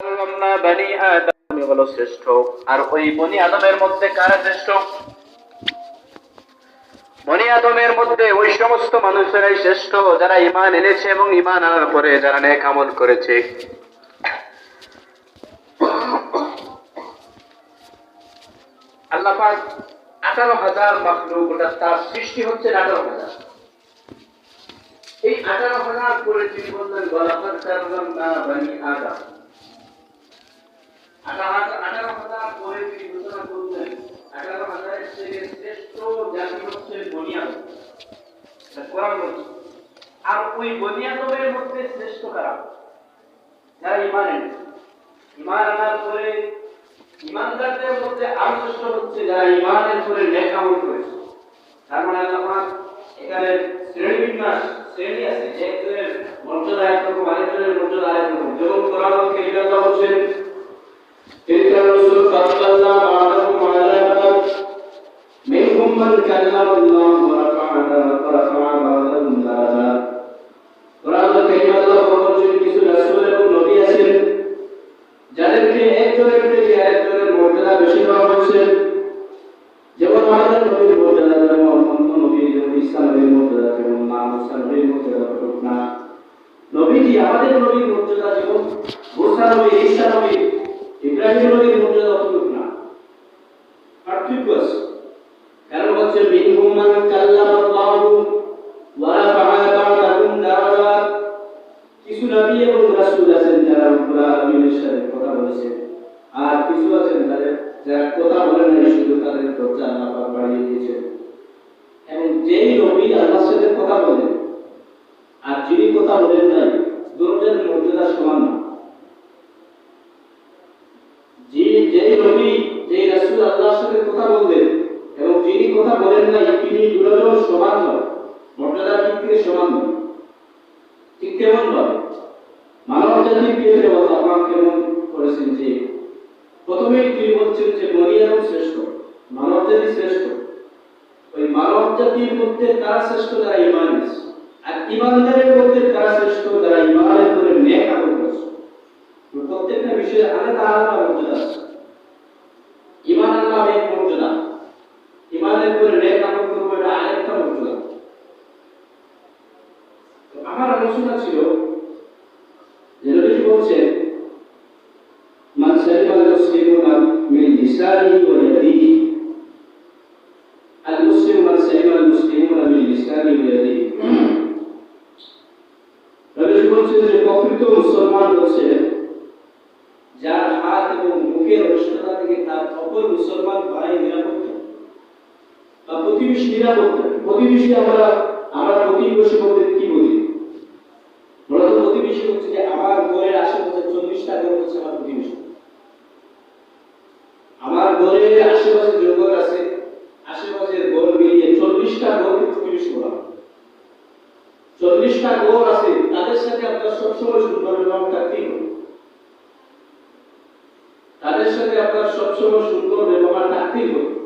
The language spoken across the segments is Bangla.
কাররামনা বানি আদম হলো শ্রেষ্ঠ। আর ওই বনি আদমের মধ্যে কারা শ্রেষ্ঠ? বনি আদমের মধ্যে ওই সমস্ত মানুষেরাই শ্রেষ্ঠ, যারা ইমান এনেছে এবং ইমান আনার পরে যারা নেক আমল করেছে। আল্লাহ পাক আঠারো হাজার মাখলুক ওটা তার সৃষ্টি হচ্ছে আঠারো হাজার। এই আঠারো হাজার করে তিনি বললেন গলাপার বানি আদম। আচ্ছা, আচ্ছা, আচ্ছা, আঠারো হাজার পরে আঠারো হাজারের হচ্ছে বনিয়াদ কোরআন আর ওই বনিয়াদবের মধ্যে শ্রেষ্ঠ কারা? যারা ইমান ইমান আনার পরে ইমানদারদের মধ্যে আরও শ্রেষ্ঠ হচ্ছে যারা ইমানের পরে লেখামল করেছে। তার মানে আল্লাহ এখানে শ্রেণি বিন্যাস, শ্রেণি আছে। একজনের মর্যাদা একরকম আরেকজনের মর্যাদা আরেকরকম যেমন কোরআন কেলিমাল্লাহ বলছেন الرسل فضلنا بعضهم على بعض منهم من كلم الله ورفع ورفع بعضهم درجات মুসলমান হচ্ছে যার হাত এবং মুখের অনিষ্টতা থেকে তার অপর মুসলমান ভাই নিরাপদ বা প্রতিবেশী প্রতিবেশী আমরা আমরা প্রতিবেশী বলতে কি বুঝি মূলত প্রতিবেশী হচ্ছে যে আমার ঘরের আশেপাশে চল্লিশটা ঘর হচ্ছে আমার প্রতিবেশী আমার ঘরের আশেপাশে যে ঘর আছে আশেপাশের ঘর মিলিয়ে চল্লিশটা ঘরকে প্রতিবেশী বলা হয় চল্লিশটা ঘর আছে তাদের সাথে আপনার সবসময় সুন্দর ব্যবহার থাকতেই হবে তাদের সাথে আপনার সবসময় সুন্দর ব্যবহার থাকতেই হবে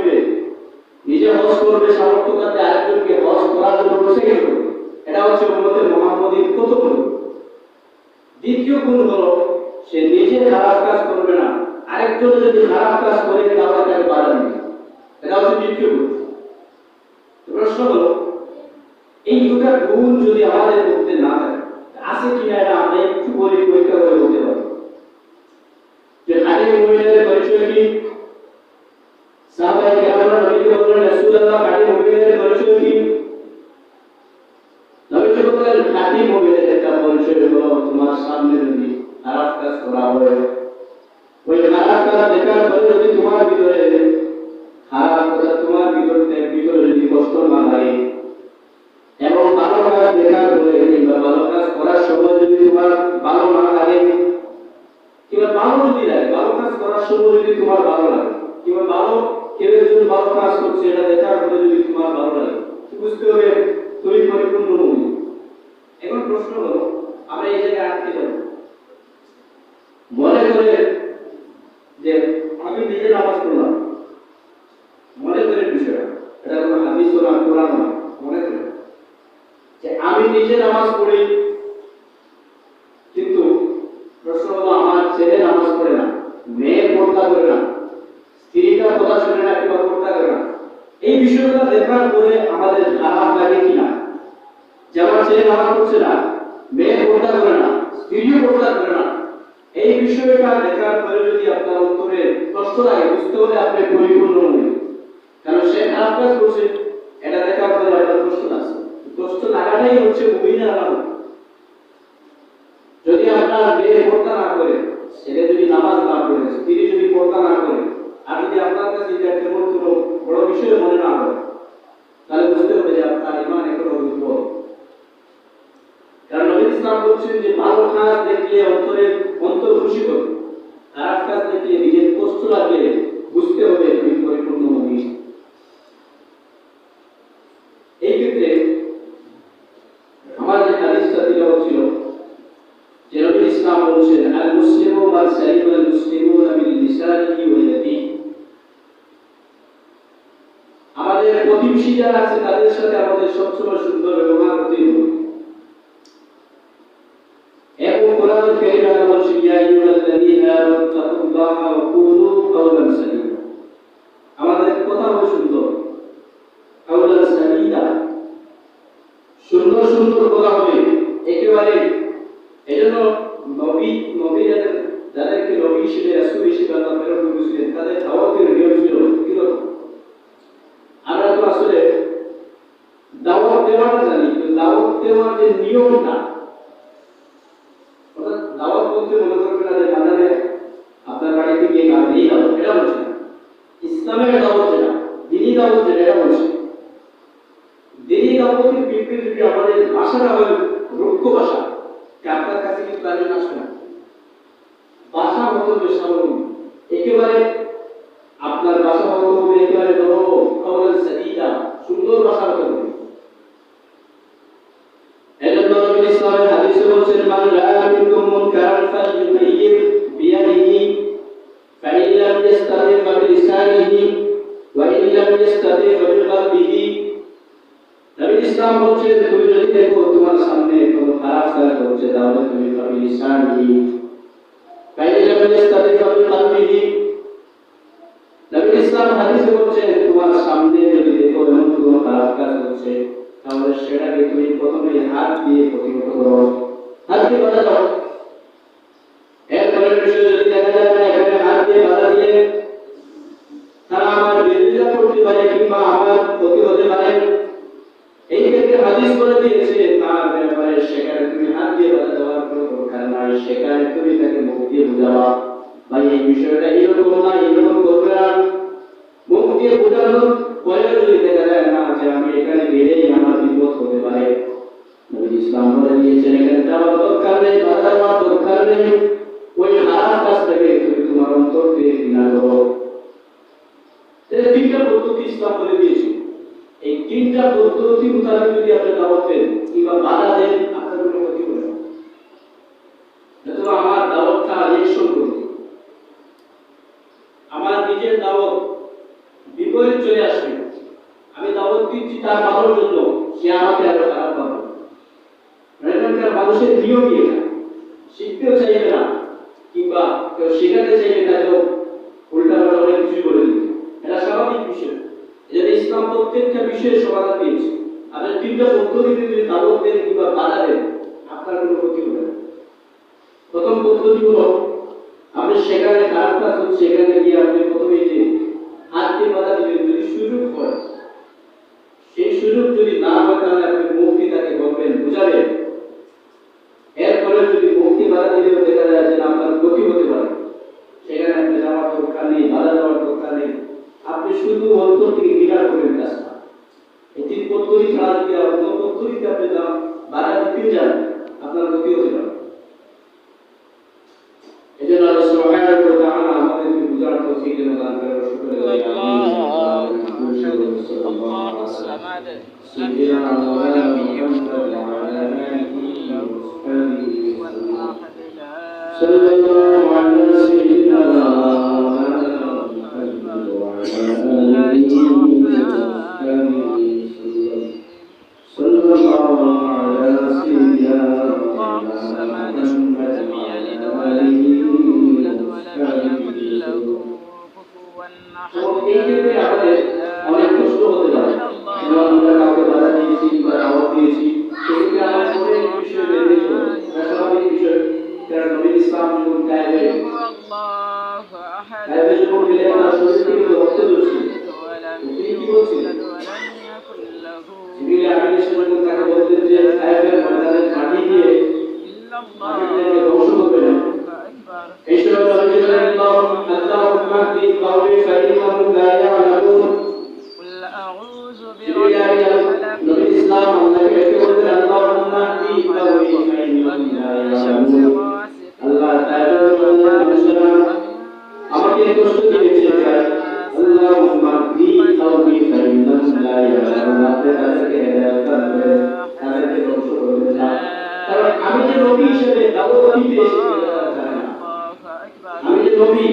দিবে নিজে হজ করবে, সামর্থ্য কাছে আরেকজনকে হজ করার জন্য প্রসেস হচ্ছে উম্মতে মোহাম্মদীর প্রথম। দ্বিতীয় গুণ হলো, সে নিজে খারাপ কাজ করবে না। আরেকজন যদি খারাপ কাজ করে, তাহলে তাকে বাধা দিবে এটা হচ্ছে দ্বিতীয় গুণ। প্রশ্ন হলো, এই দুটা গুণ যদি আমাদের মধ্যে না থাকে, আছে কিনা এটা আমরা একটু বলি পরীক্ষা করে సాధారణ రసూలంగా కానీ మనుషులకి কাজ করছে এটা দেখার পরে যদি তোমার ভালো লাগে বুঝতে হবে তুমি পরিপূর্ণ মুমিন এখন প্রশ্ন হলো আমরা এই জায়গায় আটকে যাব মনে করে যে আমি নিজে নামাজ পড়লাম মনে করে বিষয়টা এটা কোনো হাদিস না কোরআন না মনে করে যে আমি নিজে নামাজ পড়ি কিন্তু প্রশ্ন হলো আমার ছেলে নামাজ পড়ে না মেয়ে পর্দা করে না স্ত্রীটা কথা শুনে না কিংবা পর্দা করে না এই বিষয়গুলো দেখার পরে আমাদের খারাপ লাগে কিনা? যে আমার ছেলে নামাজ পড়ছে না, মেয়ে পর্দা করে না, স্ত্রীও পর্দা করে না, এই বিষয়টা দেখার পরে যদি আপনার অন্তরে কষ্ট লাগে বুঝতে হলে আপনি পরিপূর্ণ মনে কারণ সে খারাপ কাজ করছে? এটা দেখার পরে আপনার কষ্ট লাগছে কষ্ট লাগাটাই হচ্ছে মুমিনের আলামত যদি আপনার মেয়ে পর্দা না করে, ছেলে যদি নামাজ না করে স্ত্রী যদি পর্দা না করে আর যদি আপনার কাছে এটা কেমন কোনো বড় বিষয় মনে না হয় তাহলে বুঝতে হবে যে আপনার ইমান এখনও দুর্বল কারণ নবী ইসলাম বলছেন যে ভালো কাজ দেখলে অন্তরে অন্তর খুশি হবে খারাপ কাজ দেখলে নিজের কষ্ট লাগলে বুঝতে হবে তুমি পরিপূর্ণ মুমিন এই ক্ষেত্রে আমার যে হাদিসটা দেওয়া ছিল যে নবী ইসলাম বলছেন আল মুসলিমু মান সালিমা আল মুসলিমুনা মিন লিসানিহি ওয়া ইয়াদিহি আমাদের প্রতিবেশী যারা আছে, তাদের সাথে আমাদের সবসময় সুন্দর ব্যবহার করতে হবে। আমাদের কথা হবে সুন্দর। নিয়মটা। ইসলামের দাওয়াত যেটা দিনী দাওয়াত এটা বলছে। দিনী দাওয়াতের বিপরীতে আমাদের ভাষাটা হয় রুক্ষ ভাষা আপনার কাছে কিন্তু তাদের আসবে না। ভাষা মতো বেশ তাহলে সেটাকে তুমি প্রথমে হাত দিয়ে প্রতিহত করো। হাত দিয়ে বাধা ভাই এই বিষয়টা এইরকম না এইরকম করবে না। মুখ দিয়ে বোঝানোর পরে যদি দেখা না যে আমি এখানে গেলেই আমার বিপদ হতে পারে। ইসলাম বলে দিয়েছেন, এখানে যাওয়ার দরকার নেই, বাধা দেওয়ার দরকার নেই। ওই খারাপ কাজটাকে তুমি তোমার অন্তর থেকে ঘৃণা করো। তিনটা পদ্ধতি ইসলাম বলে দিয়েছে। এই তিনটা পদ্ধতি মোতাবেক যদি আপনি দাওয়াত দেন, কিংবা বাধা দেন, আপনার কোনো ক্ষতি হবে না। আমার দাওয়াতটা রিয়েকশন করবে আমার নিজের দাওয়াত বিপরীত চলে আসবে আমি দাওয়াত দিচ্ছি তার ভালোর জন্য সে আমাকে আরও খারাপ পাবে নিয়মই এটা শিখতেও চাইবে না, কিংবা কেউ শেখাতে চাইবে না কেউ উল্টা পাল্টা অনেক কিছু করে দিবে। এটা স্বাভাবিক বিষয়। এজন্য ইসলাম প্রত্যেকটা বিষয়ে সমাধান দিয়েছে। আপনি তিনটা পদ্ধতিতে যদি দাবত দেন কিংবা বাধা দেন আপনার কোনো ক্ষতি হবে না। প্রথম পদ্ধতি হলো, আপনি সেখানে খারাপ কাজ হচ্ছে, সেখানে গিয়ে আপনি প্রথমে যে হাত দিয়ে বাধা দিবেন যদি সুযোগ হয়, সেই সুযোগ যদি না হয় তাহলে আপনি মুক্তি তাকে বলবেন, বুঝাবেন। এই জন্য আল্লাহ সুবহানাহু ওয়া তাআলা আমাদেরকে বুঝার তৌফিক যেন দান করে শুকর আদায় করি। سيدنا مولانا محمد وعلى آله وصحبه صلى الله على سيدنا محمد وعلى آله وصحبه صلى الله على سيدنا محمد وعلى آله এবং এই ক্ষেত্রে আমাদের অনেক কষ্ট হতে পারে। যেমন আমরা কাউকে বাধা দিয়েছি বা দাওয়াত দিয়েছি সেক্ষেত্রে আমার অনেক বিষয় বেরিয়ে স্বাভাবিক বিষয় কারণ নবী ইসলাম যখন গায়েবে গায়েবে যখন গেলে তার শরীর থেকে রক্ত ঝরছে। তিনি কি বলছিলেন জিবরিল আমিনের সময় তাকে বললেন যে গায়েবের ময়দানে মাটি দিয়ে মাটিটাকে ধ্বংস করবে না। এই আমি যে নবী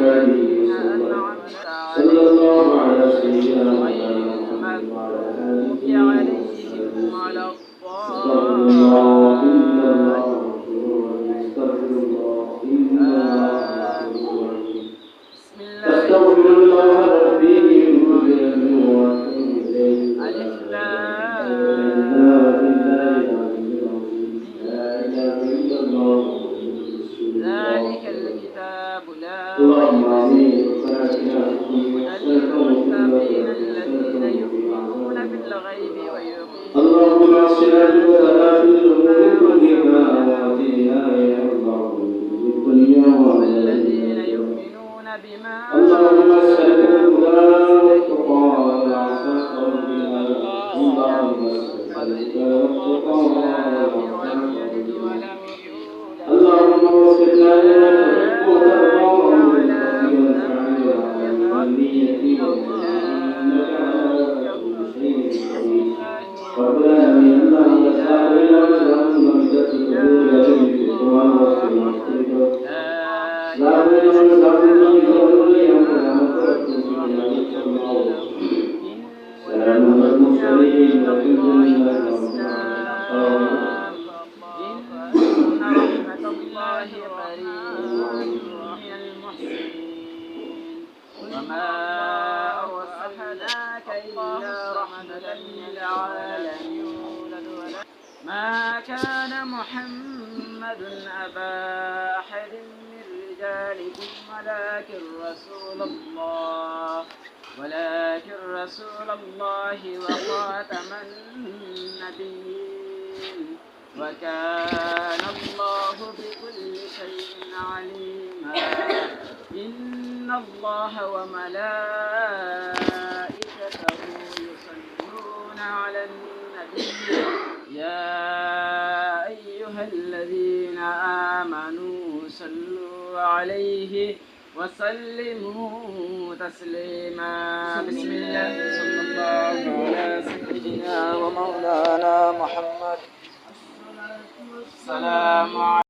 وآله آه، وسلم. آه، آه. بالغيب ويقيمون اللهم اصلنا جبلنا في الأمور كلها وآتنا يا الله في الدنيا والذين يؤمنون بما اللهم اسألك الهدى والتقى والعفاف والغنى اللهم اسألك التقى والعفاف اللهم اغفر لنا كان محمد أبا أحد من رجالكم ولكن رسول الله ولكن رسول الله وخاتم النبيين. وكان الله بكل شيء عليما. إن الله وملائكته يصلون على النبي. يا أيها الذين آمنوا صلوا عليه وسلموا تسليما. بسم الله. صلى الله على سيدنا ومولانا محمد. السلام عليكم